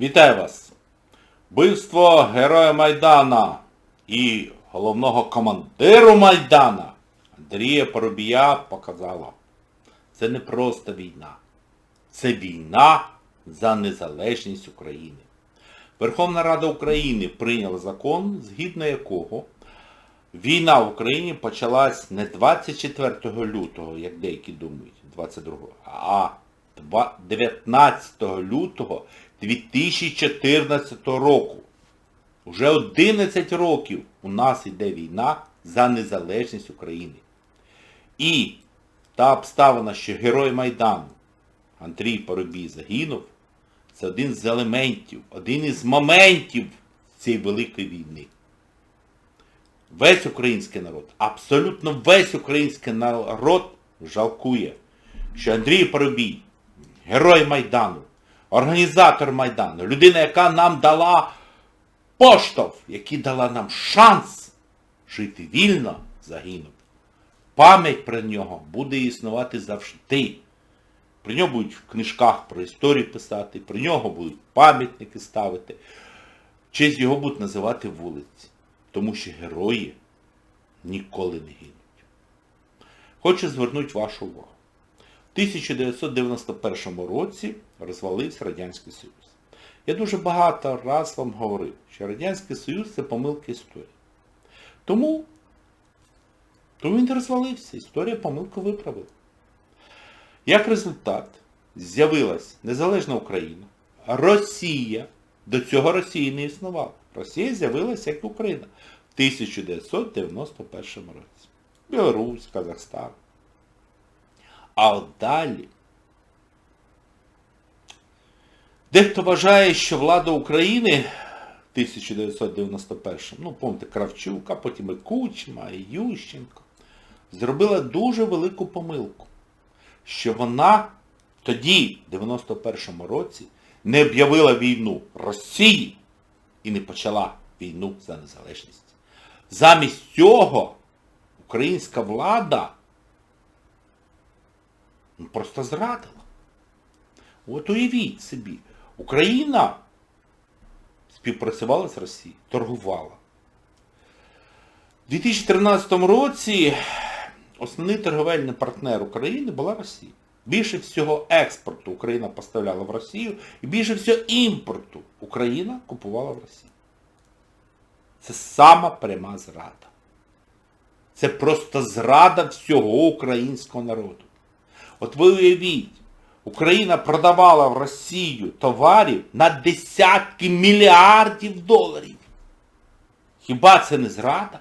Вітаю вас! Вбивство героя Майдана і головного командиру Майдана Андрія Поробія показало. Це не просто війна. Це війна за незалежність України. Верховна Рада України прийняла закон, згідно якого війна в Україні почалась не 24 лютого, як деякі думають, 22, а 19 лютого 2014 року. Уже 11 років у нас йде війна за незалежність України. І та обставина, що герой Майдану Андрій Поробій загинув, це один з елементів, один із моментів цієї великої війни. Весь український народ, абсолютно весь український народ жалкує, що Андрій Поробій, герой Майдану, організатор Майдану, людина, яка нам дала поштовх, яка дала нам шанс жити вільно, загинув. Пам'ять про нього буде існувати завжди. Про нього будуть в книжках про історію писати, про нього будуть пам'ятники ставити. Честь його будуть називати вулиці. Тому що герої ніколи не гинуть. Хочу звернути вашу увагу. В 1991 році розвалився Радянський Союз. Я дуже багато раз вам говорив, що Радянський Союз це помилка історії. Тому, тому він розвалився, історія помилку виправила. Як результат, з'явилась незалежна Україна, Росія, до цього Росії не існувала. Росія з'явилася як Україна в 1991 році. Білорусь, Казахстан. А от далі Дехто вважає, що влада України в 1991, ну, пам'ятаєте, Кравчук, а потім і Кучма, і Ющенко, зробила дуже велику помилку, що вона тоді, в 91-му році, не об'явила війну Росії і не почала війну за незалежність. Замість цього українська влада ну, просто зрадила. От уявіть собі, Україна співпрацювала з Росією, торгувала. У 2013 році основний торговельний партнер України була Росія. Більше всього експорту Україна поставляла в Росію і більше всього імпорту Україна купувала в Росії. Це сама пряма зрада. Це просто зрада всього українського народу. От ви уявіть, Україна продавала в Росію товарів на десятки мільярдів доларів. Хіба це не зрада?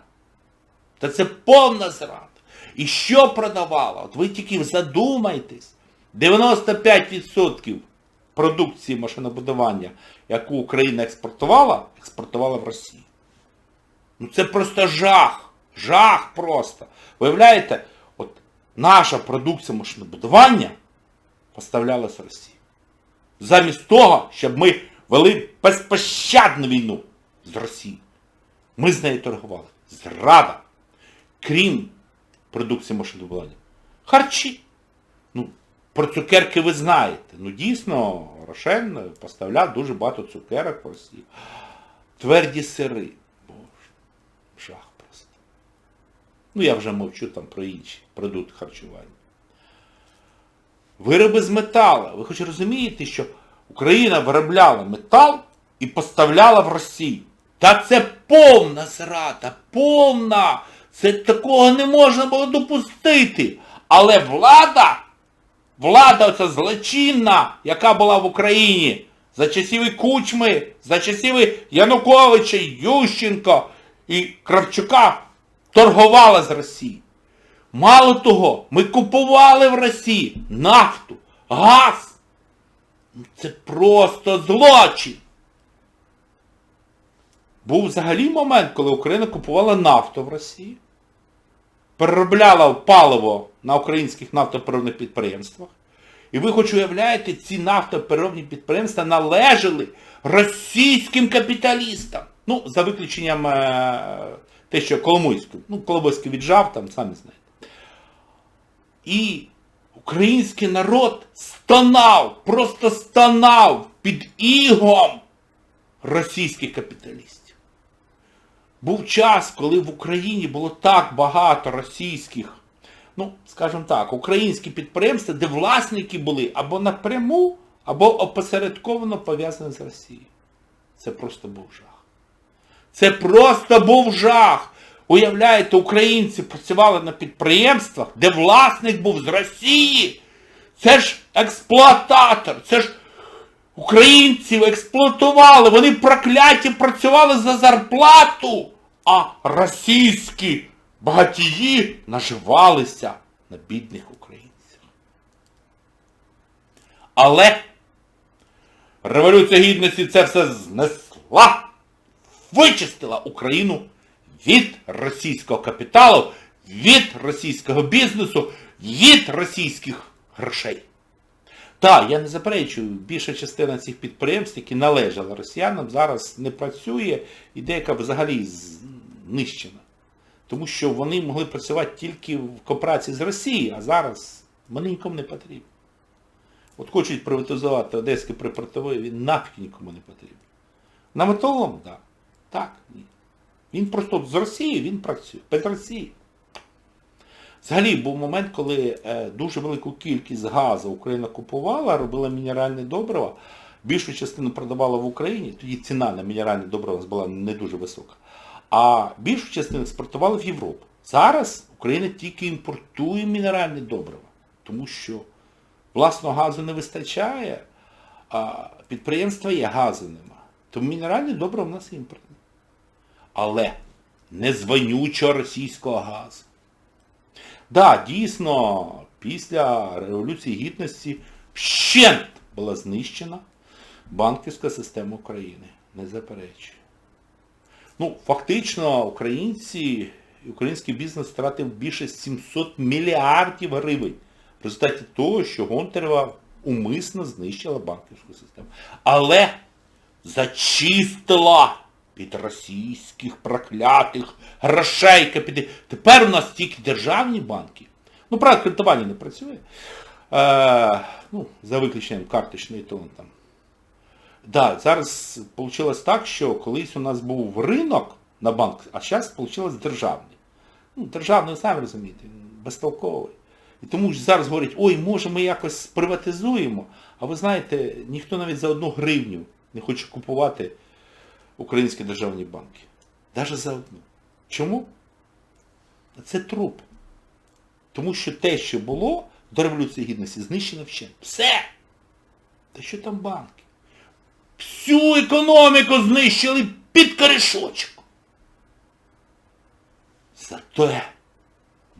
Та це повна зрада. І що продавала? От ви тільки задумайтесь. 95% продукції машинобудування, яку Україна експортувала, експортувала в Росію. Ну це просто жах. Жах просто. Виявляєте, наша продукція машинобудування поставлялась в Росії. Замість того, щоб ми вели безпощадну війну з Росією. Ми з нею торгували. Зрада. Крім продукції машинобудування. Харчі. Ну, про цукерки ви знаєте. Ну дійсно, Рошен поставляв дуже багато цукерок в Росію. Тверді сири. Боже, жах. Ну я вже мовчу там про інші продукти харчування. Вироби з металу. Ви хоч розумієте, що Україна виробляла метал і поставляла в Росію. Та це повна зрада, повна. Це такого не можна було допустити. Але влада, влада оця злочинна, яка була в Україні, за часів Кучми, за часів Януковича, Ющенко і Кравчука, торгувала з Росією. Мало того, ми купували в Росії нафту, газ. Ну, Це просто злочин. Був взагалі момент, коли Україна купувала нафту в Росії, переробляла паливо на українських нафтопереробних підприємствах. І ви хоч уявляєте, ці нафтопереробні підприємства належали російським капіталістам. Ну, за виключенням е, те, що Коломойський, ну, Коломойський віджав, там, самі знаєте. І український народ стонав, просто стонав під ігом російських капіталістів. Був час, коли в Україні було так багато російських, ну, скажімо так, українські підприємства, де власники були або напряму, або опосередковано пов'язані з Росією. Це просто був жах. Це просто був жах. Уявляєте, українці працювали на підприємствах, де власник був з Росії. Це ж експлуататор, це ж українців експлуатували, вони прокляті працювали за зарплату, а російські багатії наживалися на бідних українців. Але Революція Гідності це все знесла, вичистила Україну від російського капіталу, від російського бізнесу, від російських грошей. Так, я не заперечую, більша частина цих підприємств, які належали росіянам, зараз не працює і деяка взагалі знищена. Тому що вони могли працювати тільки в кооперації з Росією, а зараз вони нікому не потрібні. От хочуть приватизувати Одеський припортовий, він нафіг нікому не потрібен. На металолом, так. Так, ні. Він просто з Росії, він працює. Без Росії. Взагалі був момент, коли е, дуже велику кількість газу Україна купувала, робила мінеральне добриво, більшу частину продавала в Україні, тоді ціна на мінеральне добриво була не дуже висока. А більшу частину експортували в Європу. Зараз Україна тільки імпортує мінеральне добриво, тому що власного газу не вистачає, а підприємства є, газу нема. Тому мінеральне добриво в нас імпортне. Але не звонючого російського газу. Да, дійсно, після Революції Гідності вщент була знищена банківська система України. Не заперечую. Ну, фактично, українці, український бізнес втратив більше 700 мільярдів гривень в результаті того, що Гонтарева умисно знищила банківську систему. Але зачистила під російських проклятих грошей капіталів. Тепер у нас тільки державні банки. Ну, правда, кредитування не працює. Е, ну, За виключенням карточної то там. Да, зараз вийшло так, що колись у нас був ринок на банк, а зараз вийшло державний. Ну, державний, самі розумієте, безтолковий. І тому ж зараз говорять, ой, може ми якось приватизуємо. А ви знаєте, ніхто навіть за одну гривню не хоче купувати українські державні банки. Навіть за одну. Чому? Це труп. Тому що те, що було до Революції Гідності, знищено вщент. Все! Та що там банки? Всю економіку знищили під корішочок. Зате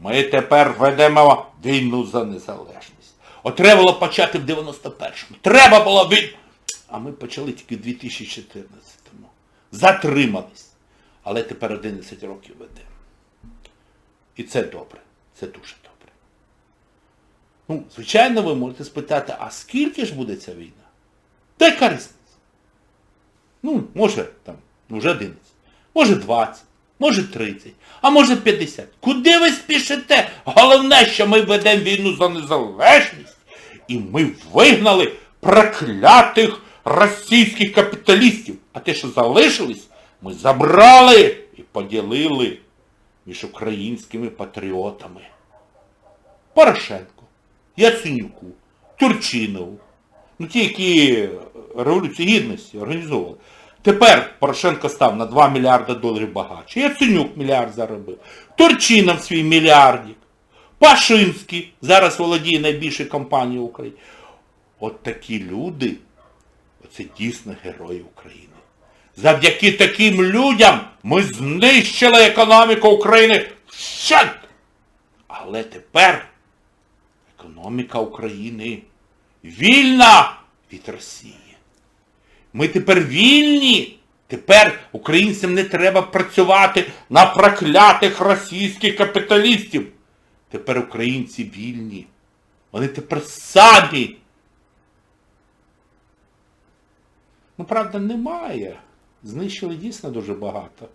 ми тепер ведемо війну за незалежність. От треба було почати в 91-му. Треба було від... А ми почали тільки в 2014-му. Затримались. Але тепер 11 років ведемо. І це добре. Це дуже добре. Ну, звичайно, ви можете спитати, а скільки ж буде ця війна? Та яка різниця? Ну, може там, вже 11, може 20, може 30, а може 50. Куди ви спішите? Головне, що ми ведемо війну за незалежність. І ми вигнали проклятих російських капіталістів. А те, що залишились, ми забрали і поділили між українськими патріотами. Порошенко, Яценюку, Турчинову. Ну ті, які Революцію Гідності організовували. Тепер Порошенко став на 2 мільярди доларів багатше. Яценюк мільярд заробив. Турчинов свій мільярдік. Пашинський зараз володіє найбільшою компанією України. От такі люди, оце дійсно герої України. Завдяки таким людям ми знищили економіку України. Але тепер економіка України вільна від Росії. Ми тепер вільні. Тепер українцям не треба працювати на проклятих російських капіталістів. Тепер українці вільні. Вони тепер самі. Ну, правда, немає. Знищили дійсно дуже багато.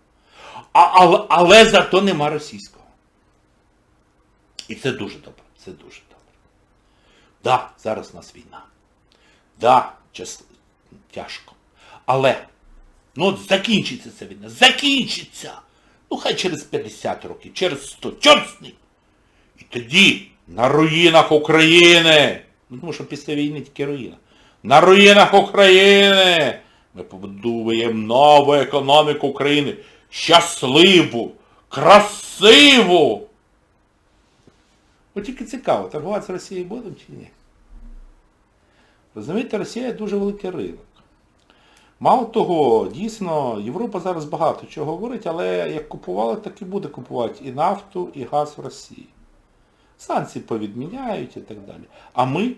А, але, але зато нема російського. І це дуже добре. Це дуже добре. Да, зараз у нас війна. Да, час, тяжко. Але Ну от закінчиться ця війна. Закінчиться! Ну хай через 50 років, через 100, чорт з ним! І тоді на руїнах України, ну тому що після війни тільки руїна, на руїнах України ми побудуємо нову економіку України, щасливу, красиву. От тільки цікаво, торгувати з Росією будемо чи ні? Розумієте, Росія дуже великий ринок. Мало того, дійсно, Європа зараз багато чого говорить, але як купувала, так і буде купувати і нафту, і газ в Росії. Санкції повідміняють і так далі. А ми?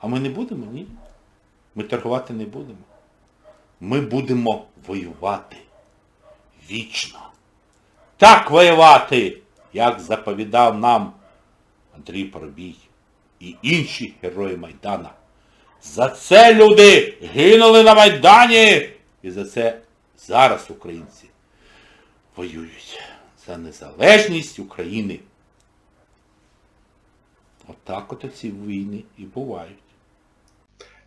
А ми не будемо? Ні. Ми торгувати не будемо. Ми будемо воювати. Вічно. Так воювати, як заповідав нам Андрій Поробій і інші герої Майдана. За це люди гинули на Майдані. І за це зараз українці воюють за незалежність України. Отак от ці війни і бувають.